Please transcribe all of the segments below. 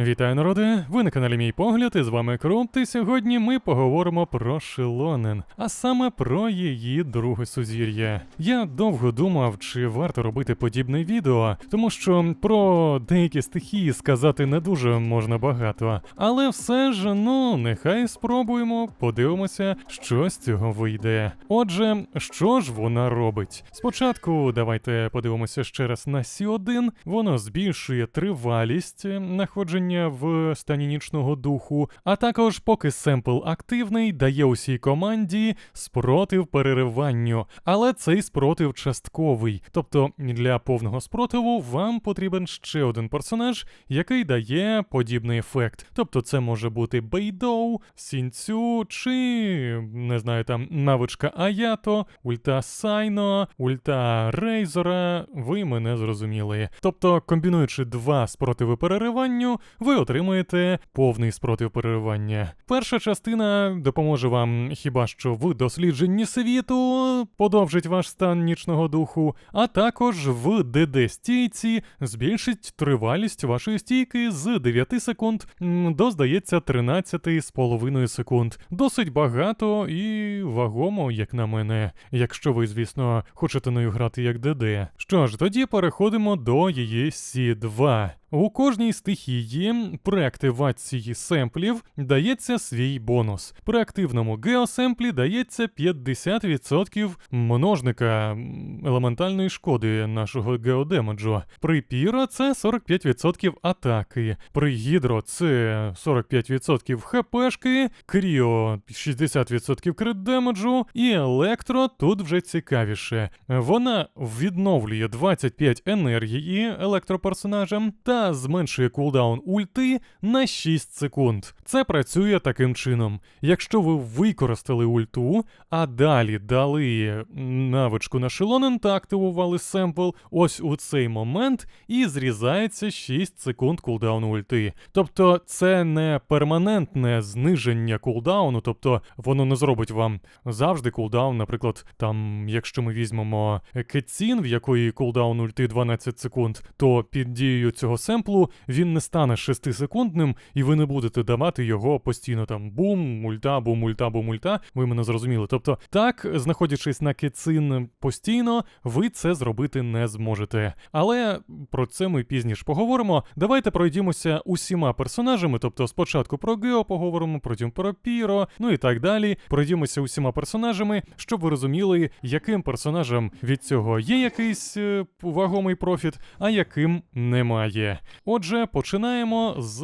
Вітаю, народи! Ви на каналі Мій Погляд, і з вами Крумт, і сьогодні ми поговоримо про Шилонен, а саме про її друге сузір'я. Я довго думав, чи варто робити подібне відео, тому що про деякі стихії сказати не дуже можна багато. Але все ж, ну, нехай спробуємо, подивимося, що з цього вийде. Отже, що ж вона робить? Спочатку давайте подивимося ще раз на Сі1. Воно збільшує тривалість е, находження в стані нічного духу, а також, поки семпл активний, дає усій команді спротив перериванню. Але цей спротив частковий. Тобто для повного спротиву вам потрібен ще один персонаж, який дає подібний ефект. Тобто це може бути Бейдоу, Сінцю чи не знаю там навичка Аято, ульта Сайно, ульта Рейзора. Ви мене зрозуміли. Тобто, комбінуючи два спротиви перериванню, ви отримуєте повний спротив переривання. Перша частина допоможе вам хіба що в дослідженні світу, подовжить ваш стан нічного духу, а також в ДД стійці збільшить тривалість вашої стійки з 9 секунд до, здається, 13,5 секунд. Досить багато і вагомо, як на мене, якщо ви, звісно, хочете нею грати як ДД. Що ж, тоді переходимо до її Сі2. У кожній стихії при активації семплів дається свій бонус. При активному геосемплі дається 50% множника елементальної шкоди нашого геодемеджу. При піро це 45% атаки. При гідро це 45% хпшки, кріо 60% крит демеджу, і електро тут вже цікавіше. Вона відновлює 25 енергії електроперсонажам та зменшує кулдаун ульти на 6 секунд. Це працює таким чином. Якщо ви використали ульту, а далі дали навичку на шелонен та активували семпл, ось у цей момент і зрізається 6 секунд кулдауну ульти. Тобто це не перманентне зниження кулдауну, тобто воно не зробить вам завжди кулдаун, наприклад, там, якщо ми візьмемо кетсін, в якої кулдаун ульти 12 секунд, то під дією цього семплу він не стане 6 секундним, і ви не будете давати його постійно там бум, мульта, бум, мульта, бум, мульта. Ви мене зрозуміли. Тобто, так, знаходячись на кетсин постійно, ви це зробити не зможете. Але про це ми пізніше поговоримо. Давайте пройдімося усіма персонажами, тобто спочатку про Гео поговоримо, потім про Піро, ну і так далі. Пройдімося усіма персонажами, щоб ви розуміли, яким персонажам від цього є якийсь е, вагомий профіт, а яким немає. Отже, починаємо з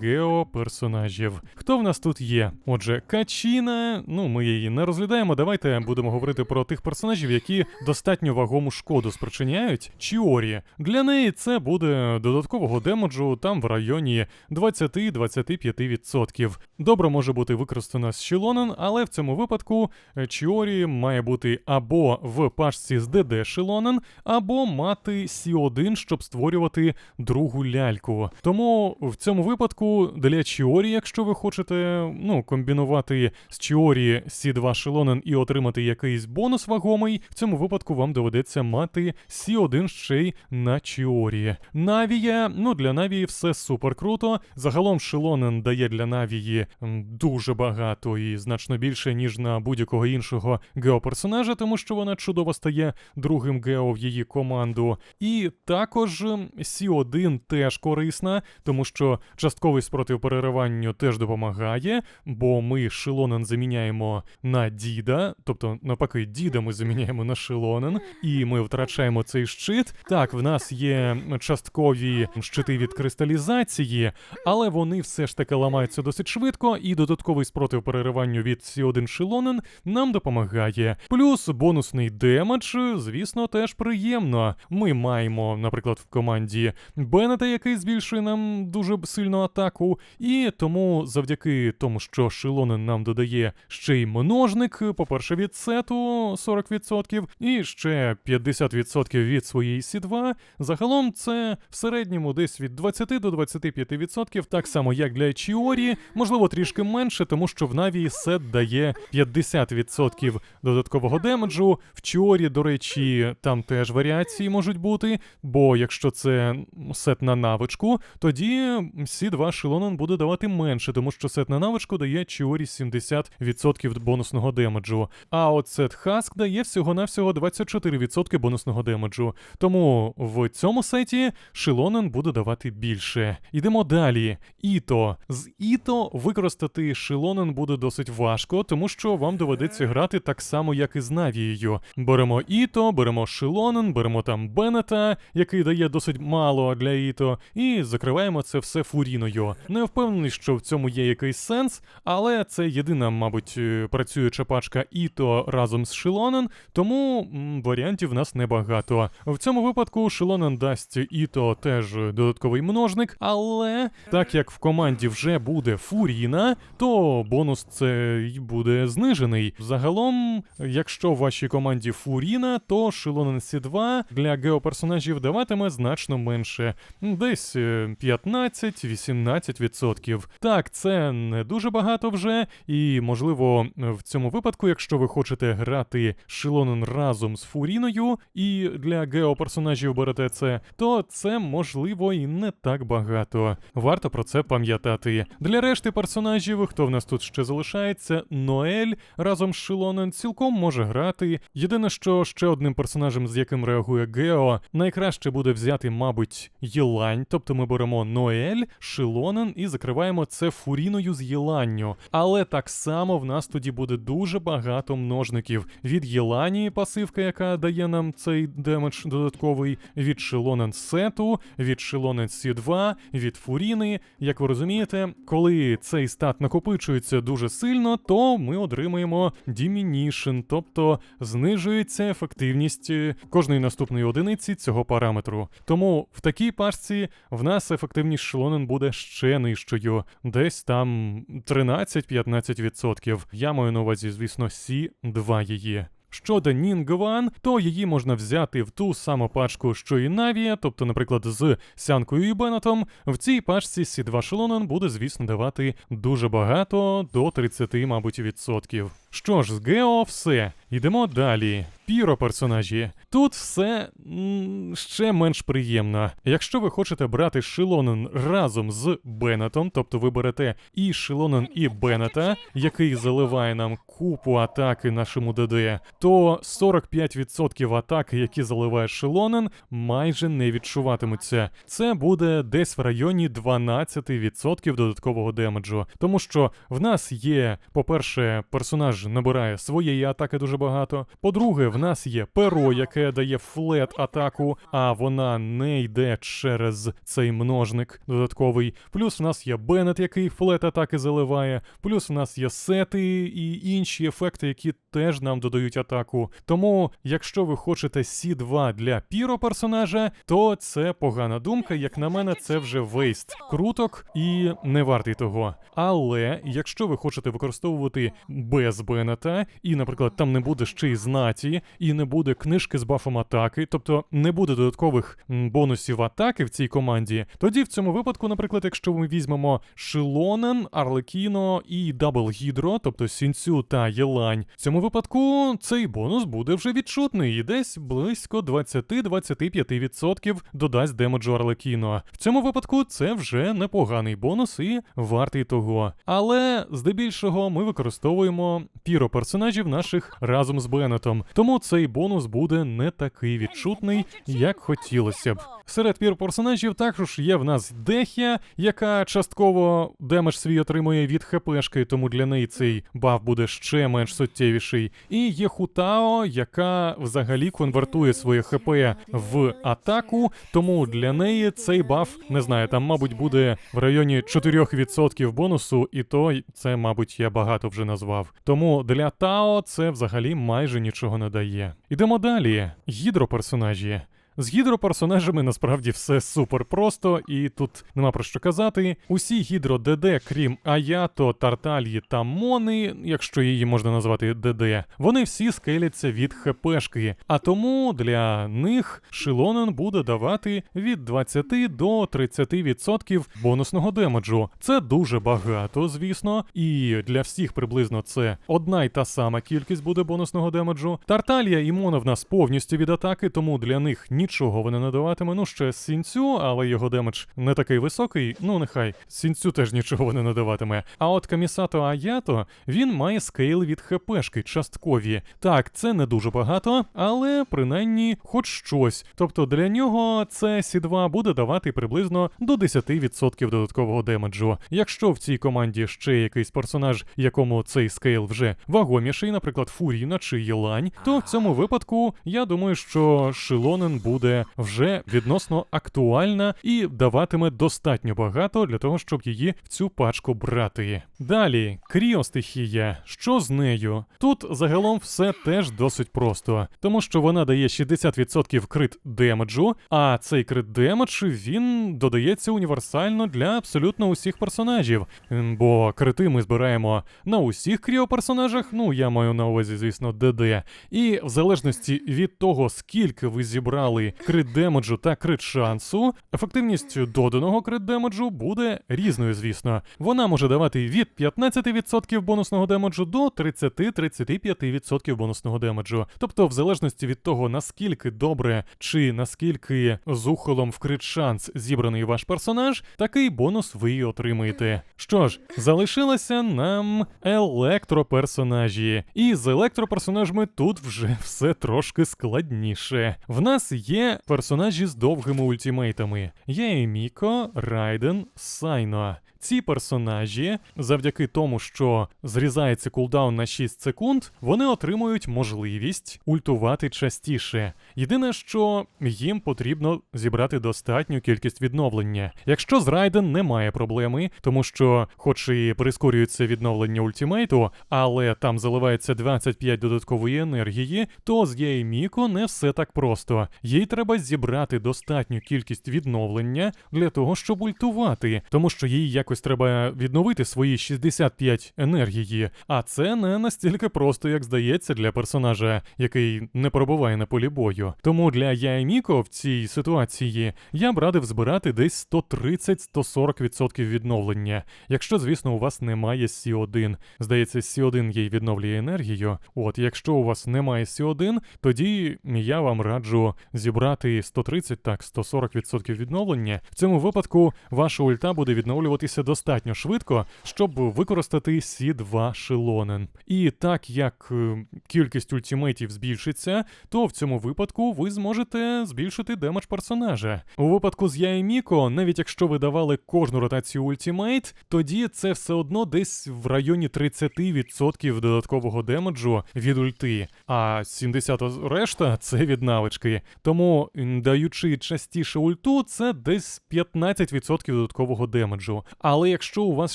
геоперсонажів. Хто в нас тут є? Отже, Качіна, ну ми її не розглядаємо. Давайте будемо говорити про тих персонажів, які достатньо вагому шкоду спричиняють. Чіорі. Для неї це буде додаткового демеджу там в районі 20-25%. Добре може бути використана з Шілонен, але в цьому випадку е, Чіорі має бути або в пашці з ДД Шилонен, або мати Сі1, щоб створювати другу ляльку. Тому в цьому випадку для Чіорі, якщо ви хочете ну, комбінувати з Чіорі сі 2 Шелонен і отримати якийсь бонус вагомий, в цьому випадку вам доведеться мати сі 1 ще й на Чіорі. Навія, ну для Навії все супер круто. Загалом Шелонен дає для Навії дуже багато і значно більше, ніж на будь-якого іншого геоперсонажа, тому що вона чудово стає другим гео в її команду. І також Сі 1 один теж корисна, тому що частковий спротив перериванню теж допомагає, бо ми шилонен заміняємо на діда, тобто, навпаки, діда ми заміняємо на шилонен, і ми втрачаємо цей щит. Так, в нас є часткові щити від кристалізації, але вони все ж таки ламаються досить швидко, і додатковий спротив перериванню від Сі1 шилонен нам допомагає. Плюс бонусний демедж, звісно, теж приємно. Ми маємо, наприклад, в команді Беннета, який збільшує нам дуже сильну атаку, і тому завдяки тому, що Шилонен нам додає ще й множник, по-перше, від сету 40%, і ще 50% від своєї Сі2. Загалом це в середньому десь від 20 до 25%, так само як для Чіорі, можливо, трішки менше, тому що в Наві сет дає 50% додаткового демеджу. В Чіорі, до речі, там теж варіації можуть бути, бо якщо це сет на навичку, тоді сі 2 Шилонен буде давати менше, тому що сет на навичку дає Чіорі 70% бонусного демеджу. А от сет Хаск дає всього-навсього 24% бонусного демеджу. Тому в цьому сеті Шилонен буде давати більше. Ідемо далі. Іто. З Іто використати Шилонен буде досить важко, тому що вам доведеться грати так само, як і з Навією. Беремо Іто, беремо Шилонен, беремо там Беннета, який дає досить мало для Іто, і закриваємо це все фуріною. Не впевнений, що в цьому є якийсь сенс, але це єдина, мабуть, е, працююча пачка Іто разом з Шилонен, тому м, варіантів в нас небагато. В цьому випадку Шилонен дасть Іто теж додатковий множник, але так як в команді вже буде Фуріна, то бонус цей буде знижений. Загалом, якщо в вашій команді Фуріна, то Шилонен Сі2 для геоперсонажів даватиме значно менше, десь е, 15-18%. Так, це не дуже багато вже, і можливо в цьому випадку, якщо ви хочете грати Шилонен разом з Фуріною, і для геоперсонажів берете це, то це можливо і не так багато. Варто про це пам'ятати. Для решти персонажів, хто в нас тут ще залишається, Ноель разом з Шилонен цілком може грати. Єдине, що ще одним персонажем, з яким реагує Гео, найкраще буде взяти, мабуть, Єлань, тобто ми беремо Ноель, Шилонен і закриваємо це фуріною з Єланню. Але так само в нас тоді буде дуже багато множників від Єлані, пасивка, яка дає нам цей демедж додатковий, від Шилонен Сету, від Шилонен Сі2, від Фуріни. Як ви розумієте, коли цей стат накопичується дуже сильно, то ми отримаємо Diminution, тобто знижується ефективність е, кожної наступної одиниці цього параметру. Тому в такій пашці в нас ефективність Шилонен буде ще нижчою, десь там 13-15%. Я маю на увазі, звісно, Сі2 її. Щодо Нінгван, то її можна взяти в ту саму пачку, що і Навія, тобто, наприклад, з Сянкою і Беннетом. В цій пачці Сі2 Шелонен буде, звісно, давати дуже багато, до 30, мабуть, відсотків. Що ж, з Гео все. Йдемо далі. Піро персонажі. Тут все м, ще менш приємно. Якщо ви хочете брати Шилонен разом з Беннетом, тобто ви берете і Шилонен, і Беннета, який заливає нам купу атаки нашому ДД, то 45% атаки, які заливає Шилонен, майже не відчуватимуться. Це буде десь в районі 12% додаткового демеджу. Тому що в нас є, по-перше, персонаж набирає своєї атаки дуже багато. По-друге, в нас є перо, яке дає флет атаку, а вона не йде через цей множник додатковий. Плюс в нас є Беннет, який флет атаки заливає. Плюс в нас є сети і інші ефекти, які теж нам додають атаку. Тому, якщо ви хочете Сі2 для піро персонажа, то це погана думка. Як на мене, це вже вейст круток і не вартий того. Але якщо ви хочете використовувати без Беннета, і, наприклад, там не буде ще й знаті, і не буде книжки з бафом атаки, тобто не буде додаткових бонусів атаки в цій команді, тоді в цьому випадку, наприклад, якщо ми візьмемо Шилонен, Арлекіно і Дабл Гідро, тобто Сінцю та Єлань, в цьому випадку цей бонус буде вже відчутний і десь близько 20-25% додасть демеджу Арлекіно. В цьому випадку це вже непоганий бонус і вартий того. Але здебільшого ми використовуємо піро персонажів наших разом з Беннетом, тому цей бонус буде не такий відчутний, як хотілося б. Серед пір персонажів також є в нас Дехія, яка частково демедж свій отримує від ХПшки, тому для неї цей баф буде ще менш суттєвіший. І є Хутао, яка взагалі конвертує своє ХП в атаку, тому для неї цей баф, не знаю, там, мабуть, буде в районі 4% бонусу, і то це, мабуть, я багато вже назвав. Тому для Тао це взагалі майже нічого не дає. Ідемо далі. Гідроперсонажі. З гідроперсонажами насправді все супер просто, і тут нема про що казати. Усі гідро ДД, крім Аято, Тартальї та Мони, якщо її можна назвати ДД, вони всі скеляться від ХПшки. А тому для них Шилонен буде давати від 20 до 30% бонусного демеджу. Це дуже багато, звісно, і для всіх приблизно це одна й та сама кількість буде бонусного демеджу. Тарталія і Мона в нас повністю від атаки, тому для них ні нічого вона не даватиме. Ну ще сінцю, але його демедж не такий високий. Ну нехай сінцю теж нічого не надаватиме. А от Камісато Аято він має скейл від хпшки часткові. Так, це не дуже багато, але принаймні хоч щось. Тобто для нього це Сі2 буде давати приблизно до 10% додаткового демеджу. Якщо в цій команді ще якийсь персонаж, якому цей скейл вже вагоміший, наприклад, Фуріна чи Єлань, то в цьому випадку я думаю, що Шилонен буде вже відносно актуальна і даватиме достатньо багато для того, щоб її в цю пачку брати. Далі, кріостихія. Що з нею? Тут загалом все теж досить просто, тому що вона дає 60% крит демеджу, а цей крит демедж він додається універсально для абсолютно усіх персонажів. Бо крити ми збираємо на усіх кріоперсонажах, ну я маю на увазі, звісно, ДД. І в залежності від того, скільки ви зібрали крит демеджу та крит шансу, ефективність доданого крит демеджу буде різною, звісно. Вона може давати від 15% бонусного демеджу до 30-35% бонусного демеджу. Тобто, в залежності від того, наскільки добре чи наскільки з ухолом в крит шанс зібраний ваш персонаж, такий бонус ви і отримаєте. Що ж, залишилося нам електроперсонажі. І з електроперсонажами тут вже все трошки складніше. В нас є персонажі з довгими ультимейтами: є Еміко, Райден, Сайно. Ці персонажі, завдяки тому, що зрізається кулдаун на 6 секунд, вони отримують можливість ультувати частіше. Єдине, що їм потрібно зібрати достатню кількість відновлення. Якщо з Райден немає проблеми, тому що, хоч і прискорюється відновлення ультимейту, але там заливається 25 додаткової енергії, то з Яйміко не все так просто. Їй треба зібрати достатню кількість відновлення для того, щоб ультувати, тому що їй якось треба відновити свої 65 енергії, а це не настільки просто, як здається, для персонажа, який не пробуває на полі бою. Тому для Яйміко в цій ситуації я б радив збирати десь 130-140% відновлення, якщо, звісно, у вас немає Сі1. Здається, Сі1 їй відновлює енергію. От, якщо у вас немає Сі1, тоді я вам раджу зібрати 130, так, 140% відновлення. В цьому випадку ваша ульта буде відновлюватися достатньо швидко, щоб використати Сі2 Шилонен. І так як е, кількість ультимейтів збільшиться, то в цьому випадку ви зможете збільшити демедж персонажа. У випадку з Яєміко, навіть якщо ви давали кожну ротацію ультимейт, тоді це все одно десь в районі 30% додаткового демеджу від ульти, а 70 решта це від навички. Тому, даючи частіше ульту, це десь 15% додаткового демеджу. Але якщо у вас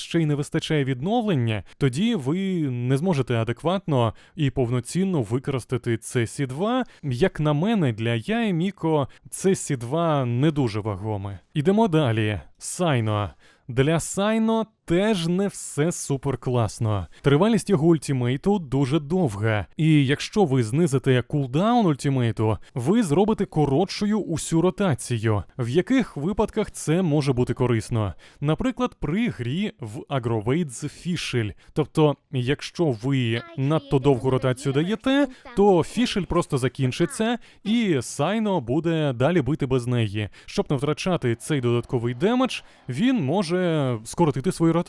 ще й не вистачає відновлення, тоді ви не зможете адекватно і повноцінно використати це Сі2. Як на мене, для я і Міко це Сі2 не дуже вагоме. Ідемо далі. Сайно. Для Сайно теж не все супер класно. Тривалість його ультимейту дуже довга. І якщо ви знизите кулдаун ультимейту, ви зробите коротшою усю ротацію. В яких випадках це може бути корисно? Наприклад, при грі в Aggravates Фішель. Тобто, якщо ви надто довгу ротацію даєте, то фішель просто закінчиться, і Сайно буде далі бити без неї. Щоб не втрачати цей додатковий демедж, він може скоротити свою ротацію.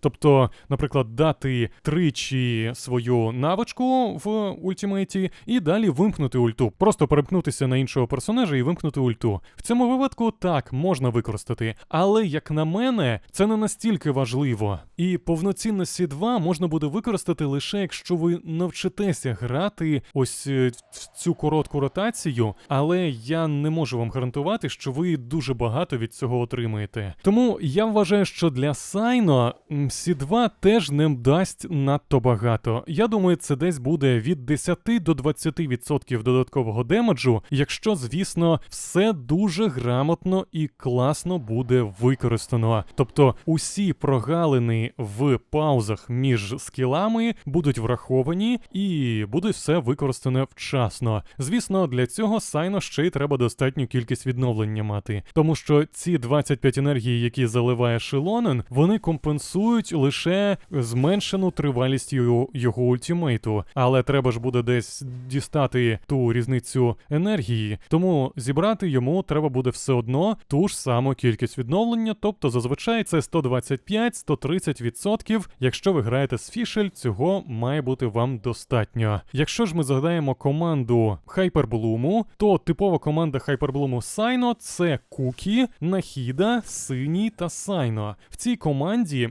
Тобто, наприклад, дати тричі свою навичку в ультимейті і далі вимкнути ульту. Просто перемкнутися на іншого персонажа і вимкнути ульту. В цьому випадку так можна використати, але як на мене, це не настільки важливо. І повноцінно Сі2 можна буде використати лише якщо ви навчитеся грати ось е, в цю коротку ротацію, але я не можу вам гарантувати, що ви дуже багато від цього отримаєте. Тому я вважаю, що для М, Сі2 теж не дасть надто багато. Я думаю, це десь буде від 10 до 20% додаткового демеджу, якщо, звісно, все дуже грамотно і класно буде використано. Тобто усі прогалини в паузах між скілами будуть враховані і буде все використане вчасно. Звісно, для цього Сайно ще й треба достатню кількість відновлення мати, тому що ці 25 енергії, які заливає Шилонен, вони вони компенсують лише зменшену тривалість його, його ультимейту. Але треба ж буде десь дістати ту різницю енергії. Тому зібрати йому треба буде все одно ту ж саму кількість відновлення, тобто зазвичай це 125-130%. Якщо ви граєте з фішель, цього має бути вам достатньо. Якщо ж ми згадаємо команду Хайперблуму, то типова команда Хайперблуму Сайно це Кукі, Нахіда, Синій та Сайно. В цій команді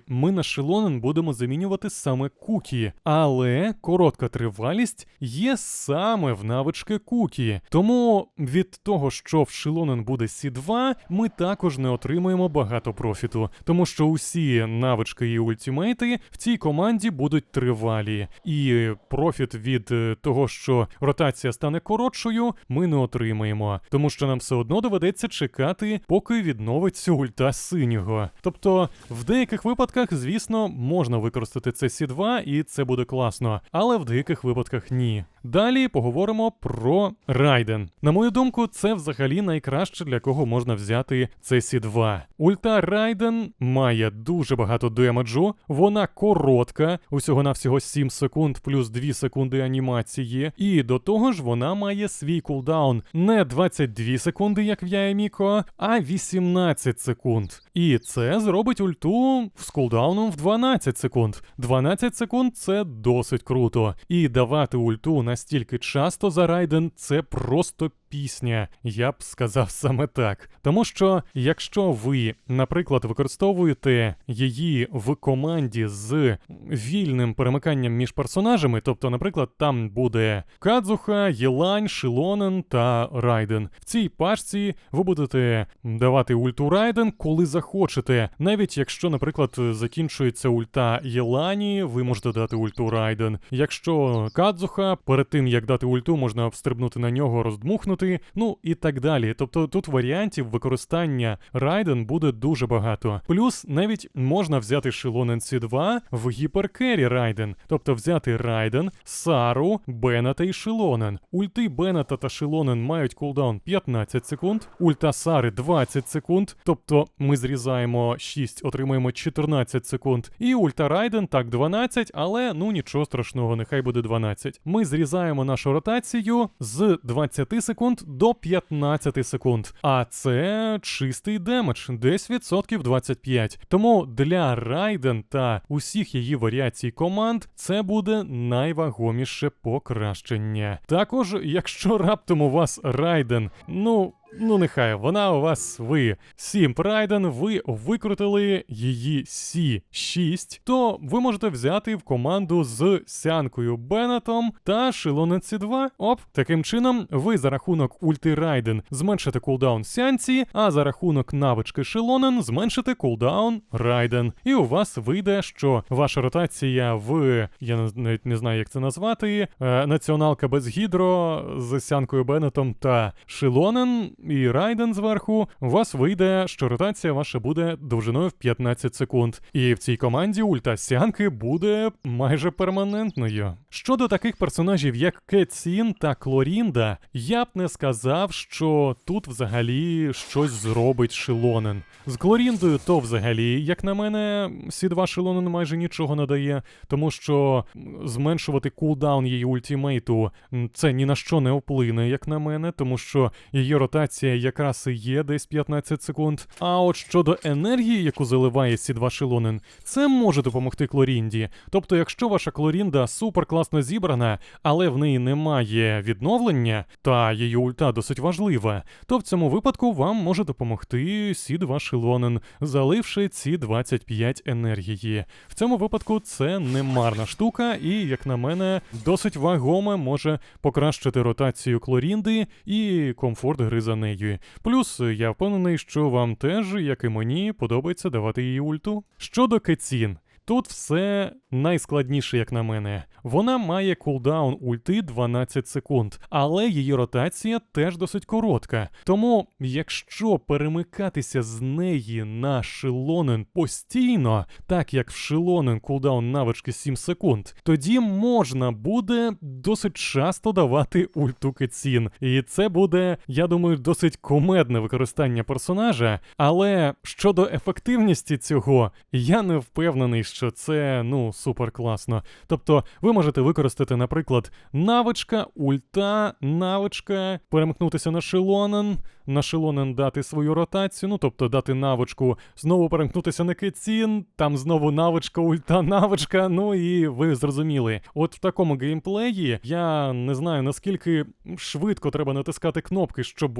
ми на Шелонен будемо замінювати саме Кукі, але коротка тривалість є саме в навички Кукі. Тому від того, що в Шелонен буде Сі2, ми також не отримуємо багато профіту, тому що усі навички і ультимейти в цій команді будуть тривалі, і профіт від е, того, що ротація стане коротшою, ми не отримаємо, тому що нам все одно доведеться чекати, поки відновиться ульта синього. Тобто, в деяких випадках, звісно, можна використати це Сі2, і це буде класно, але в деяких випадках ні. Далі поговоримо про Райден. На мою думку, це взагалі найкраще для кого можна взяти CC2. Ульта Райден має дуже багато демеджу, вона коротка, усього навсього 7 секунд плюс 2 секунди анімації. І до того ж, вона має свій кулдаун не 22 секунди, як в Яеміко, а 18 секунд. І це зробить ульту з кулдауном в 12 секунд. 12 секунд це досить круто. І давати ульту настільки часто за Райден це просто пісня, я б сказав саме так. Тому що, якщо ви, наприклад, використовуєте її в команді з вільним перемиканням між персонажами, тобто, наприклад, там буде Кадзуха, Єлань, Шилонен та Райден. В цій пашці ви будете давати ульту Райден, коли захочете. Навіть якщо, наприклад, закінчується ульта Єлані, ви можете дати ульту Райден. Якщо Кадзуха, перед тим як дати ульту, можна обстрибнути на нього, роздмухнути, ну і так далі. Тобто тут варіантів використання Райден буде дуже багато. Плюс навіть можна взяти Шилонен C2 в гіперкері Райден, тобто взяти Райден, Сару, Бената і Шилонен. Ульти Бената та Шилонен мають кулдаун 15 секунд, ульта Сари 20 секунд, тобто ми зрізаємо 6, отримаємо 14 секунд. І ульта Райден так 12, але ну нічого страшного, нехай буде 12. Ми зрізаємо нашу ротацію з 20 секунд до 15 секунд. А це чистий демедж, десь відсотків 25. Тому для Райден та усіх її варіацій команд це буде найвагоміше покращення. Також, якщо раптом у вас Райден, ну. Ну, нехай вона у вас ви Сім Прайден, ви викрутили її Сі6, то ви можете взяти в команду з Сянкою Беннетом та Шилонеці 2. Оп, таким чином, ви за рахунок ульти Райден зменшите кулдаун Сянці, а за рахунок навички Шилонен зменшите кулдаун Райден. І у вас вийде, що ваша ротація в я навіть не знаю, як це назвати. Е, націоналка без гідро з Сянкою Беннетом та Шилонен і Райден зверху, у вас вийде, що ротація ваша буде довжиною в 15 секунд. І в цій команді ульта Сянки буде майже перманентною. Щодо таких персонажів, як Кетсін та Клорінда, я б не сказав, що тут взагалі щось зробить Шилонен. З Клоріндою то взагалі, як на мене, Сі2 Шилонен майже нічого не дає, тому що зменшувати кулдаун її ультімейту це ні на що не вплине, як на мене, тому що її ротація якраз і є десь 15 секунд. А от щодо енергії, яку заливає Сі2 Шилонен, це може допомогти Клорінді. Тобто, якщо ваша Клорінда супер класно зібрана, але в неї немає відновлення, та її ульта досить важлива, то в цьому випадку вам може допомогти Сі2 Шилонен, заливши ці 25 енергії. В цьому випадку це не марна штука, і, як на мене, досить вагоме може покращити ротацію Клорінди і комфорт гри за нею. Плюс я впевнений, що вам теж, як і мені, подобається давати її ульту. Щодо Кетсін. Тут все найскладніше, як на мене. Вона має кулдаун ульти 12 секунд, але її ротація теж досить коротка. Тому, якщо перемикатися з неї на шилонен постійно, так як в шилонен кулдаун навички 7 секунд, тоді можна буде досить часто давати ульту Кетсін. І це буде, я думаю, досить кумедне використання персонажа. Але щодо ефективності цього, я не впевнений, що це ну супер класно. Тобто, ви можете використати, наприклад, навичка, ульта, навичка, перемкнутися на шилонен, на шилонен дати свою ротацію, ну тобто дати навичку, знову перемкнутися на кетсін, там знову навичка, ульта, навичка. Ну і ви зрозуміли. От в такому геймплеї я не знаю наскільки швидко треба натискати кнопки, щоб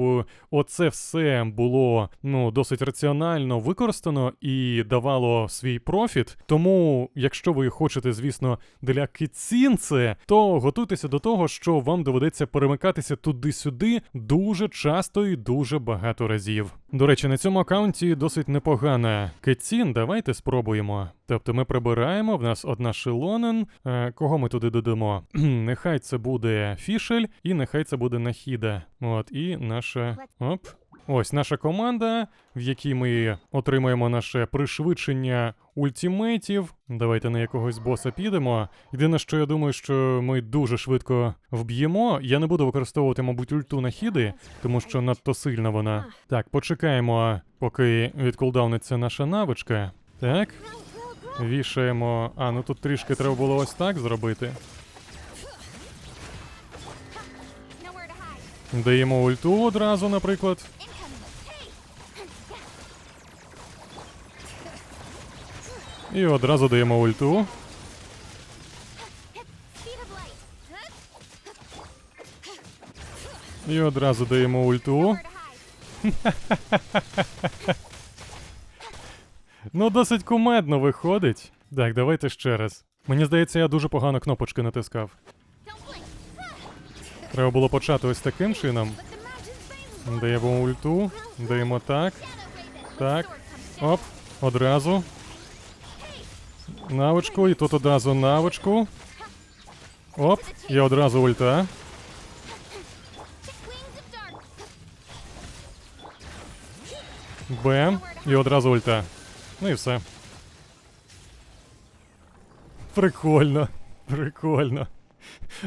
оце все було ну досить раціонально використано і давало свій профіт. Тому, якщо ви хочете, звісно, для кетсін це, то готуйтеся до того, що вам доведеться перемикатися туди-сюди дуже часто і дуже багато разів. До речі, на цьому аккаунті досить непогана кетсін. Давайте спробуємо. Тобто ми прибираємо, в нас одна шилонен. Е, кого ми туди додамо? нехай це буде фішель, і нехай це буде нахіда. От, і наша. Оп. Ось наша команда, в якій ми отримаємо наше пришвидшення ультимейтів. Давайте на якогось боса підемо. Єдине, що я думаю, що ми дуже швидко вб'ємо. Я не буду використовувати, мабуть, ульту на хіди, тому що надто сильна вона. Так, почекаємо, поки відкулдауниться наша навичка. Так. Вішаємо. А, ну тут трішки треба було ось так зробити. Даємо ульту одразу, наприклад. І одразу даємо ульту. І одразу даємо ульту. Ну, досить кумедно виходить. Так, давайте ще раз. Мені здається, я дуже погано кнопочки натискав. Треба було почати ось таким чином. Даємо ульту, даємо так, так. Оп, одразу. Навичку, і тут одразу навичку. Оп, і одразу ульта. Бем, і одразу ульта. Ну і все. Прикольно. Прикольно.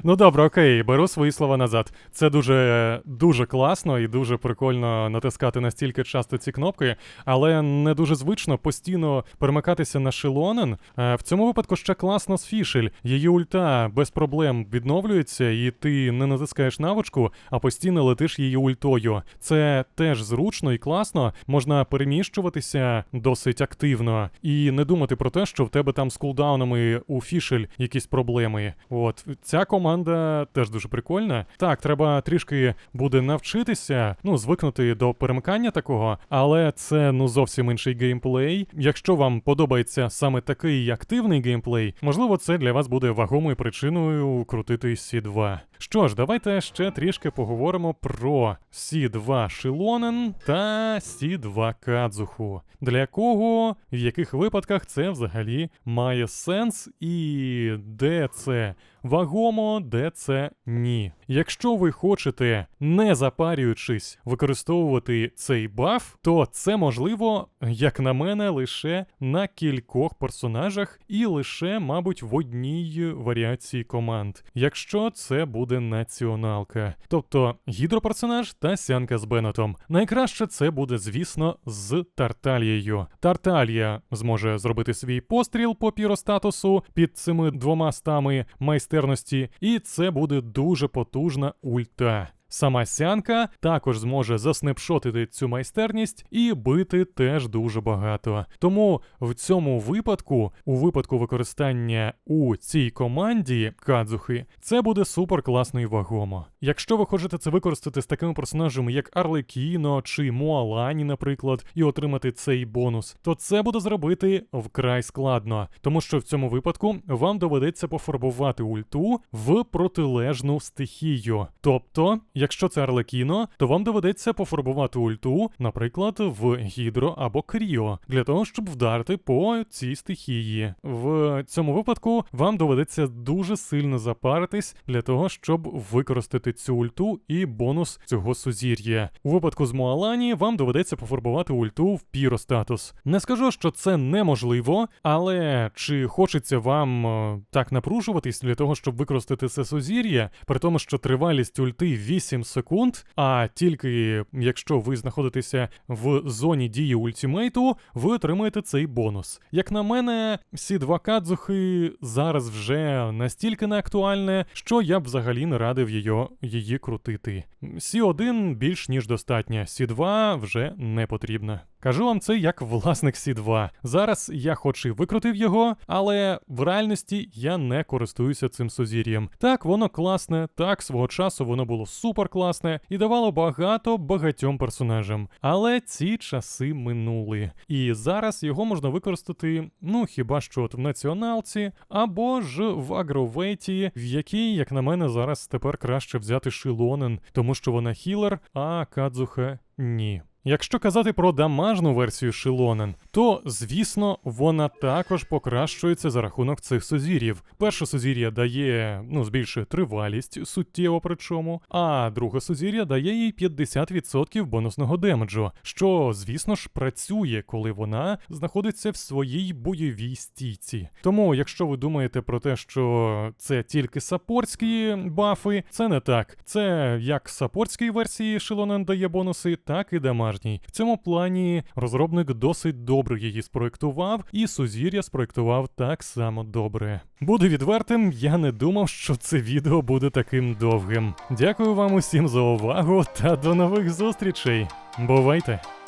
Ну добре, окей, беру свої слова назад. Це дуже дуже класно і дуже прикольно натискати настільки часто ці кнопки, але не дуже звично постійно перемикатися на шилонен. Е, В цьому випадку ще класно з фішель. Її ульта без проблем відновлюється, і ти не натискаєш навичку, а постійно летиш її ультою. Це теж зручно і класно. Можна переміщуватися досить активно і не думати про те, що в тебе там з кулдаунами у фішель якісь проблеми. От ця команда теж дуже прикольна. Так, треба трішки буде навчитися, ну звикнути до перемикання такого, але це ну зовсім інший геймплей. Якщо вам подобається саме такий активний геймплей, можливо, це для вас буде вагомою причиною крутити C2. Що ж, давайте ще трішки поговоримо про C2 Шилонен та C2 Кадзуху. Для кого, в яких випадках це взагалі має сенс, і де це вагомо, де це ні. Якщо ви хочете, не запарюючись, використовувати цей баф, то це можливо, як на мене, лише на кількох персонажах і лише, мабуть, в одній варіації команд, якщо це буде націоналка. Тобто гідроперсонаж та сянка з Беннетом. Найкраще це буде, звісно, з Тарталією. Тарталія зможе зробити свій постріл по піростатусу під цими двома стами майстерності, і це буде дуже потужна ульта. Сама сянка також зможе заснепшотити цю майстерність і бити теж дуже багато. Тому в цьому випадку, у випадку використання у цій команді Кадзухи, це буде супер класно і вагомо. Якщо ви хочете це використати з такими персонажами, як Арлекіно чи Муалані, наприклад, і отримати цей бонус, то це буде зробити вкрай складно, тому що в цьому випадку вам доведеться пофарбувати ульту в протилежну стихію. Тобто, Якщо це Арлекіно, то вам доведеться пофарбувати ульту, наприклад, в Гідро або Кріо, для того, щоб вдарити по цій стихії. В цьому випадку вам доведеться дуже сильно запаритись для того, щоб використати цю ульту і бонус цього сузір'я. У випадку з Моалані вам доведеться пофарбувати ульту в піростатус. Не скажу, що це неможливо, але чи хочеться вам е, так напружуватись для того, щоб використати це сузір'я, при тому, що тривалість ульти 8 секунд, а тільки якщо ви знаходитеся в зоні дії ультимейту, ви отримаєте цей бонус. Як на мене, сі два кадзухи зараз вже настільки не актуальне, що я б взагалі не радив її, її крутити. Сі 1 більш ніж достатня, Сі 2 вже не потрібно. Кажу вам це як власник Сі 2. Зараз я хоч і викрутив його, але в реальності я не користуюся цим сузір'ям. Так, воно класне, так, свого часу воно було супер класне і давало багато багатьом персонажам. Але ці часи минули. І зараз його можна використати, ну хіба що от в націоналці, або ж в агровейті, в якій, як на мене, зараз тепер краще взяти Шилонен, тому що вона хілер, а Кадзуха ні. Якщо казати про дамажну версію Шилонен, то звісно вона також покращується за рахунок цих сузір'їв. Перше сузір'я дає, ну, збільшує тривалість суттєво причому, а друге сузір'я дає їй 50% бонусного демеджу, що, звісно ж, працює, коли вона знаходиться в своїй бойовій стійці. Тому, якщо ви думаєте про те, що це тільки саппортські бафи, це не так. Це як саппортській версії Шилонен дає бонуси, так і дамажній. В цьому плані розробник досить добре її спроектував, і сузір'я спроектував так само добре. Буду відвертим, я не думав, що це відео буде таким довгим. Дякую вам усім за увагу та до нових зустрічей. Бувайте!